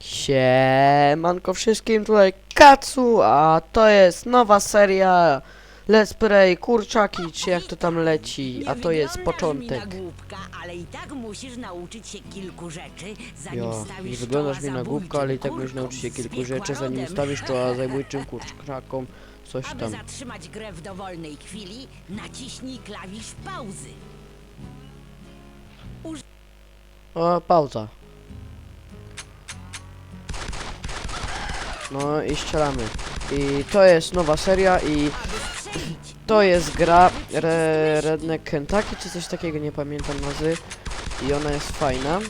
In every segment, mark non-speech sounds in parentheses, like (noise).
Siemanko wszystkim, tutaj Katsu, a to jest nowa seria Let's Play Kurczaki, czy jak to tam leci, a to jest początek. Głupka, ale i tak musisz nauczyć się kilku rzeczy, zanim Jo, stawisz nie wyglądasz mi na głupka, ale i tak musisz nauczyć się kilku rzeczy, zanim stawisz czoła (laughs) zabójczym kurczakom, coś Aby tam. zatrzymać grę w dowolnej chwili, naciśnij klawisz pauzy. O, pauza. No i strzelamy. I to jest nowa seria i To jest gra Re Redneck Kentucky, czy coś takiego, nie pamiętam nazwy. I ona jest fajna.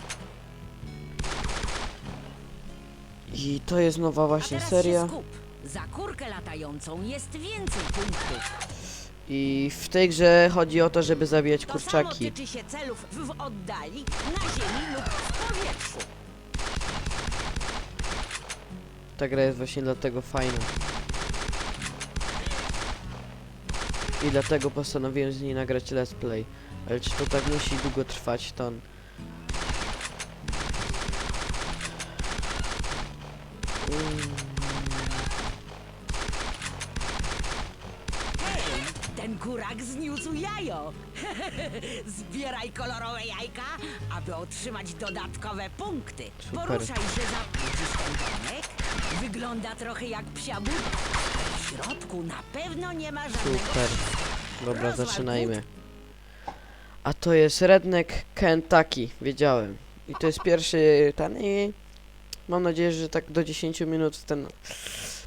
I to jest nowa właśnie seria. Za kurkę latającą jest więcej punktów. I w tej grze chodzi o to, żeby zabijać To kurczaki. samo tyczy się celów w oddali, na ziemi lub w powietrzu. Ta gra jest właśnie dlatego fajna. I dlatego postanowiłem z niej nagrać let's play. Ale czy to tak musi długo trwać, to... Ten kurak zniósł jajo. (laughs) Zbieraj kolorowe jajka, aby otrzymać dodatkowe punkty. Super. Poruszaj się za ten domek? Wygląda trochę jak psia. W środku na pewno nie ma żadnego... Super. Dobra, zaczynajmy. A to jest Redneck Kentucky, wiedziałem. I to jest pierwszy ten i mam nadzieję, że tak do 10 minut ten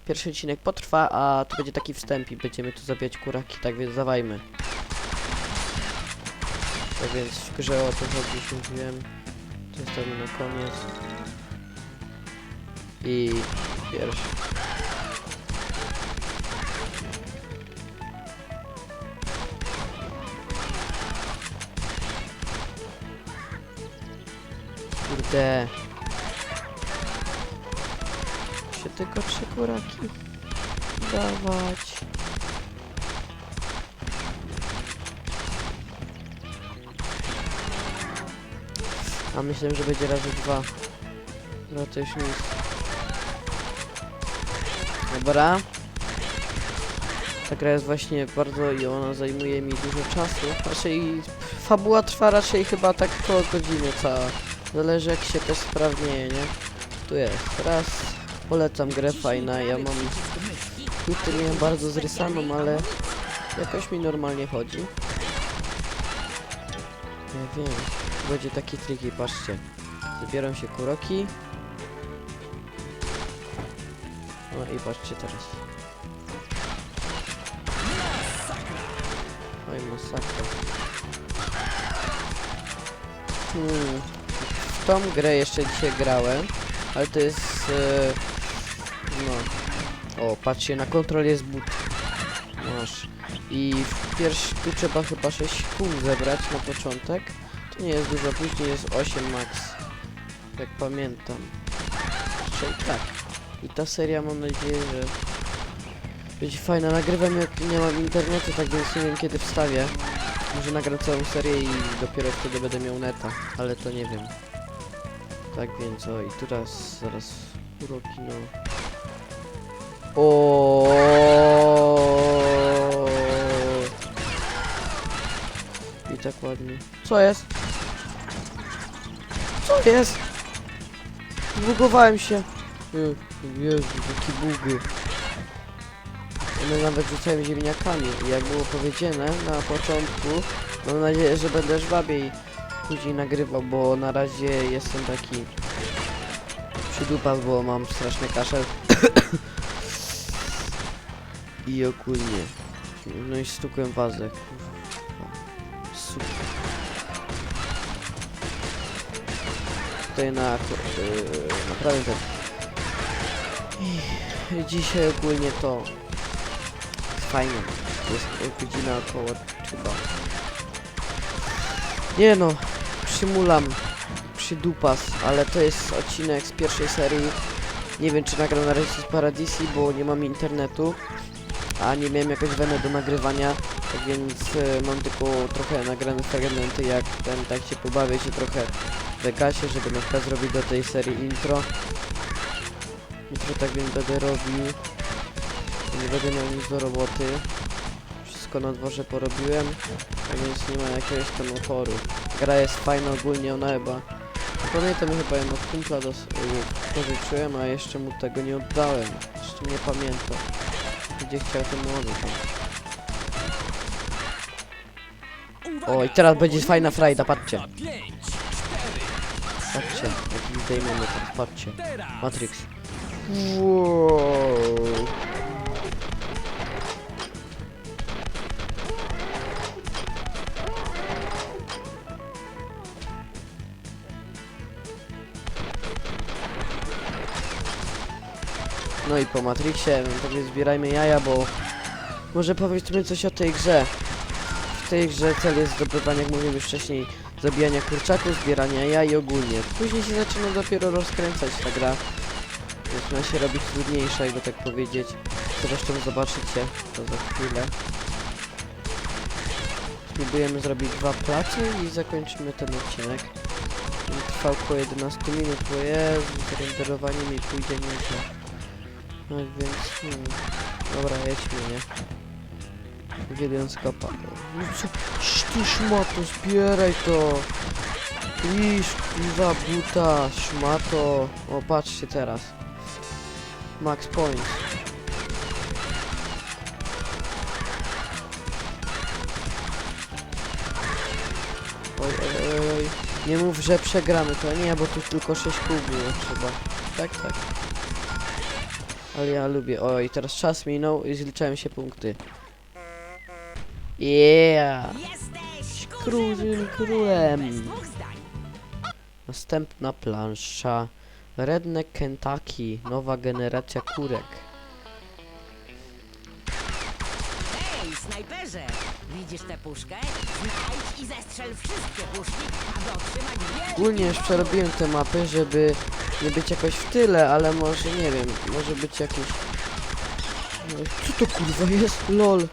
pierwszy odcinek potrwa, a to będzie taki wstęp i będziemy tu zabijać kuraki, tak więc dawajmy. Tak więc w grze o tym chodzi, już mówiłem. To zostawimy na koniec. I pierwszy. Kurde. Się tylko trzy kuraki dawać. A myślę, że będzie razy dwa. No to już nic. Dobra. Ta gra jest właśnie bardzo i ona zajmuje mi dużo czasu. Raczej fabuła trwa raczej chyba tak koło godziny cała. Zależy jak się też sprawnieje, nie? Tu jest. Raz. Polecam grę fajna. Ja mam tutaj nie bardzo zrysaną, ale jakoś mi normalnie chodzi. Ja wiem. Będzie taki triki, patrzcie. Zabieram się kuroki. No i patrzcie teraz. Oj, masakra. Hmm. W tą grę jeszcze dzisiaj grałem, ale to jest... E, no. O, patrzcie, na kontrol jest but. Masz. I pierwszy, tu trzeba chyba 6 kół zebrać na początek. To nie jest dużo, później jest 8 max. Jak pamiętam. Czyli tak. I ta seria mam nadzieję, że będzie fajna. Nagrywam jak nie mam internetu, tak więc nie wiem kiedy wstawię. Może nagram całą serię i dopiero wtedy będę miał neta, ale to nie wiem. Tak więc o i teraz zaraz uroki no. O. I tak ładnie. Co jest? Co jest? Zbugowałem się. Je- Jezu, jakie bugy. One nawet rzucają ziemniakami. Jak było powiedziane na początku, mam nadzieję, że będę żwabiej później nagrywał, bo na razie jestem taki przydupas, bo mam straszny kaszel. I ogólnie. No i stukłem wazę. Super. Tutaj na yy, naprawdę ten. Dzisiaj ogólnie to fajnie. Jest godzina około chyba. Nie no, przymulam przydupas, ale to jest odcinek z pierwszej serii. Nie wiem czy nagram na razie z Paradisi, bo nie mam internetu. A nie miałem jakoś wenę do nagrywania, tak więc e, mam tylko trochę nagrane fragmenty, jak ten, tak się pobawię się trochę w żeby na przykład zrobić do tej serii intro. Jutro tak więc będę robił. Nie będę miał nic do roboty. Wszystko na dworze porobiłem, a więc nie ma jakiegoś tam oporu. Gra jest fajna ogólnie, ona chyba... Pamiętam chyba ją od kumpla pożyczyłem, a jeszcze mu tego nie oddałem. Jeszcze nie pamiętam. Gdzie chciał ten młody tam. O, i teraz będzie fajna frajda, patrzcie. Patrzcie, jaki zdejmiemy teraz, patrzcie. Matrix. Wow. No i po Matrixie, no to więc zbierajmy jaja, bo może powiedzmy coś o tej grze. W tej grze cel jest zdobywanie, jak mówiłem już wcześniej, zabijania kurczaków, zbierania jaj ogólnie. Później się zaczyna dopiero rozkręcać ta gra. Zaczyna się robić trudniejsza, jakby tak powiedzieć. Zresztą zobaczycie to za chwilę. Spróbujemy zrobić dwa placy i zakończymy ten odcinek. Trwał około 11 minut, bo Jezu, renderowanie mi pójdzie nieźle. No więc, hmm. dobra, jedźmy, nie? Uwielbiam skopa. No co? Ty szmato, zbieraj to! Iż, piwa, buta, szmato. O, patrzcie teraz. Max points. Oj, oj, oj, oj. Nie mów, że przegramy to. Nie, bo tu tylko 6 kół było trzeba. Tak, tak. Ale ja lubię. Oj, teraz czas minął i zliczałem się punkty. Yeah! Jesteś Królem, królem. Następna plansza. Redneck Kentucky. Nowa generacja kurek. Hej, snajperze! Widzisz tę puszkę? Znajdź i zestrzel wszystkie puszki, aby otrzymać wielki Ogólnie już przerobiłem te mapy, żeby nie być jakoś w tyle, ale może nie wiem, może być jakiś... No, Co to kurwa jest? LOL.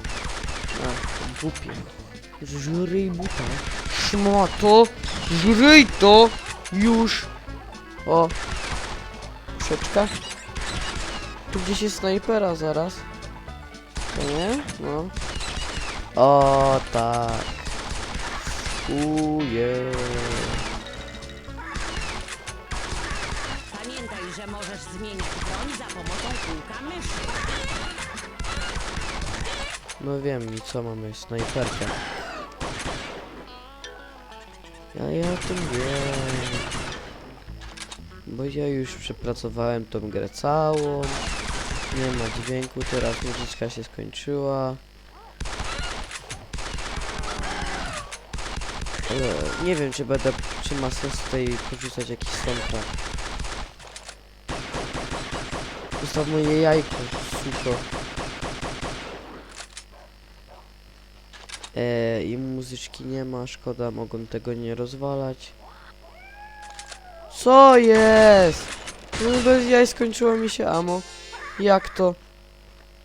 A, głupie. Żryj buta. Szmato! Żryj to! Już! O! Puszeczka. Tu gdzieś jest snajpera zaraz. To nie? No. O tak. Uje. Pamiętaj, że możesz zmieniać broń za pomocą kółka myszy. No wiem i co mamy, snajperkę. Ja, ja o tym wiem. Bo ja już przepracowałem tą grę całą. Nie ma dźwięku, teraz muzyczka się skończyła. Ale nie wiem czy będę, czy ma sens tutaj porzucać jakiś soundtrack. Zostaw moje jajko, suko. E, I muzyczki nie ma, szkoda, mogą tego nie rozwalać. Co jest? No bez jaj skończyło mi się amo. Jak to?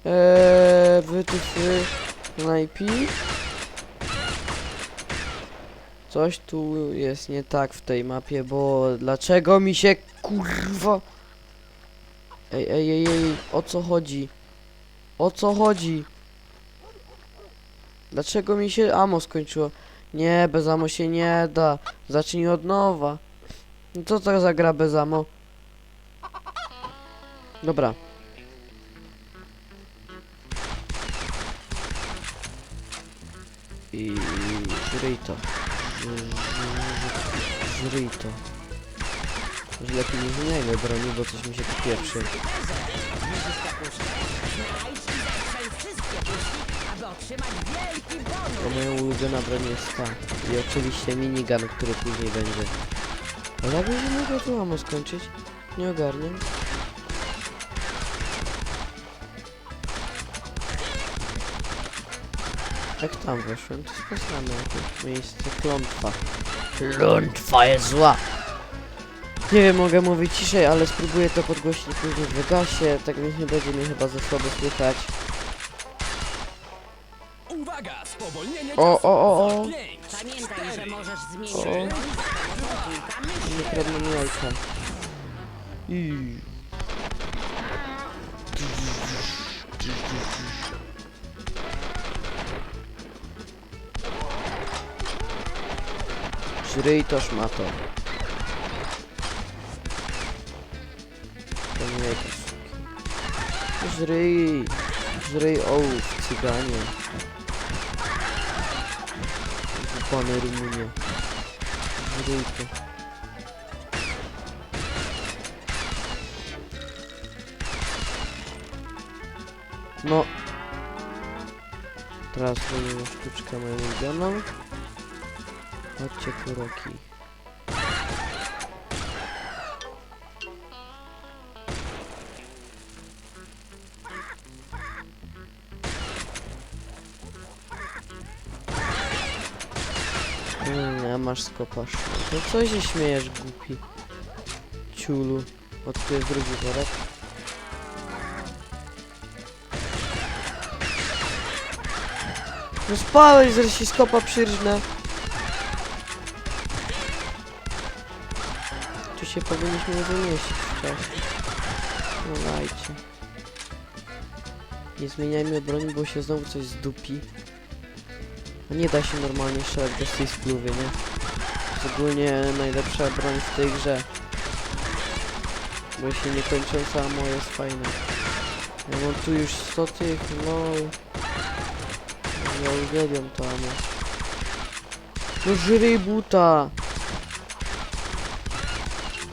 Eee, wytyfy, najpierw. Coś tu jest nie tak w tej mapie, bo dlaczego mi się kurwa... Ej, ej, ej, ej, o co chodzi? O co chodzi? Dlaczego mi się amo skończyło? Nie, bez amo się nie da. Zacznij od nowa. No co to za gra bez amo? Dobra. I żryj to. Żryj to. Może lepiej nie zmieniajmy broni, bo coś mi się bonus. To moja ulubiona broń jest ta. I oczywiście minigun, który później będzie. Ale jak nie mogę tu amo skończyć? Nie ogarniam. Jak tam weszłem, to spasamy jakieś miejsce. Klątwa. Klątwa jest zła! Nie wiem, mogę mówić ciszej, ale spróbuję to podgłośnić później w wygasie, tak więc nie będzie mnie chyba za słabo słychać. Uwaga, O, o, o, o. Pamiętaj, że możesz zmienić O. broń za. Nie kradną mi jajka. I... Żryj to szmato. To nie suki. Żryj. Żryj ołów, cyganie. пана Румыния. Жруйка. Но... Трасса штучка моего гена. Отчет уроки. Masz skopasz. To co się śmiejesz, głupi? Ciulu. O, drugi worek. No spałeś, się skopa przyrżnę. Tu się powinniśmy wymieścić w czasie. No dajcie. Nie zmieniajmy broni, bo się znowu coś zdupi. No nie da się normalnie strzelać bez tej spluwy, nie? Szczególnie najlepsza broń w tej grze. Bo się niekończąca ammo jest fajna. Ja mam tu już 100 tych, lol. Ja uwielbiam to ammo. No żyrej buta!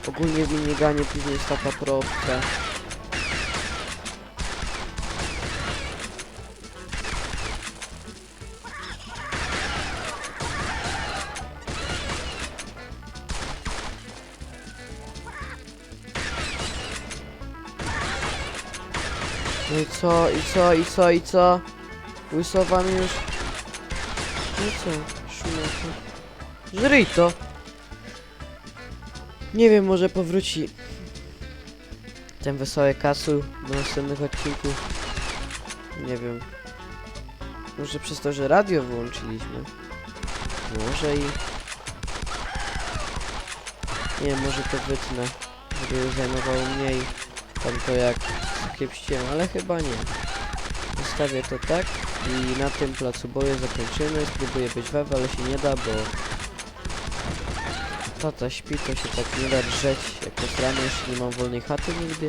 Ogólnie w miniganie później jest taka pro No i co, i co, i co, i co? Łysowam już. No co, szumaka. Żryj to. Nie wiem, może powróci ten wesoły kasu do następnych odcinków. Nie wiem. Może przez to, że radio wyłączyliśmy. Może i... Nie może to wytnę, żeby zajmowało mniej tam to jak kiepściłem, ale chyba nie. Zostawię to tak i na tym placu boju zakończymy. Spróbuję być wew, ale się nie da, bo tata śpi, to się tak nie da drzeć jak posrany, jeszcze nie mam wolnej chaty nigdy.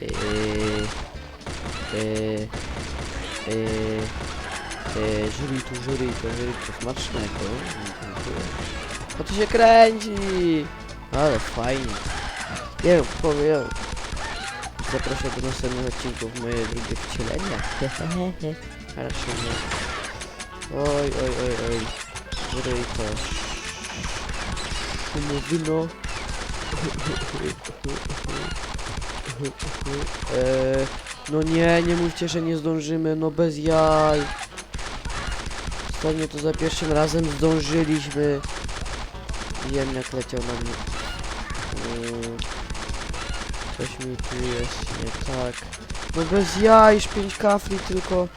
Yy, yy, yy, yy, jury tu, jury to, jury to smacznego. Dziękuję. O to się kręci! Ale fajnie. Nie wiem, powiem. Zapraszam do następnych odcinków moje drugie wcielenie. (laughs) A raczej nie. Oj, oj, oj, oj. Ryj to. Eee, (laughs) no nie, nie mówcie, że nie zdążymy, no bez jaj. Ostatnio to za pierwszym razem zdążyliśmy. Wiem jak leciał na mnie. Mm, Coś mi tu jest nie tak. No bez jaj, już 5 kafli tylko.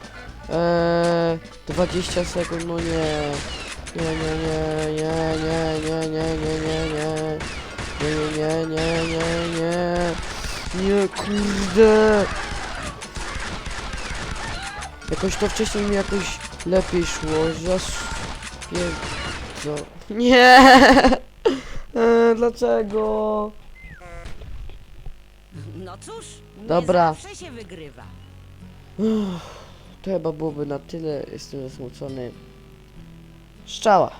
Eee, 20 sekund, no nie. Nie, nie, nie, nie, nie, nie, nie, nie, nie, nie. Nie, nie, nie, nie, nie. Nie, kurde. Jakoś to wcześniej mi jakoś lepiej szło. Zas... Co? Nie! Eee, dlaczego? No cóż, nie Dobra. zawsze się wygrywa. To chyba byłoby na tyle. Jestem zasmucony. Szczała.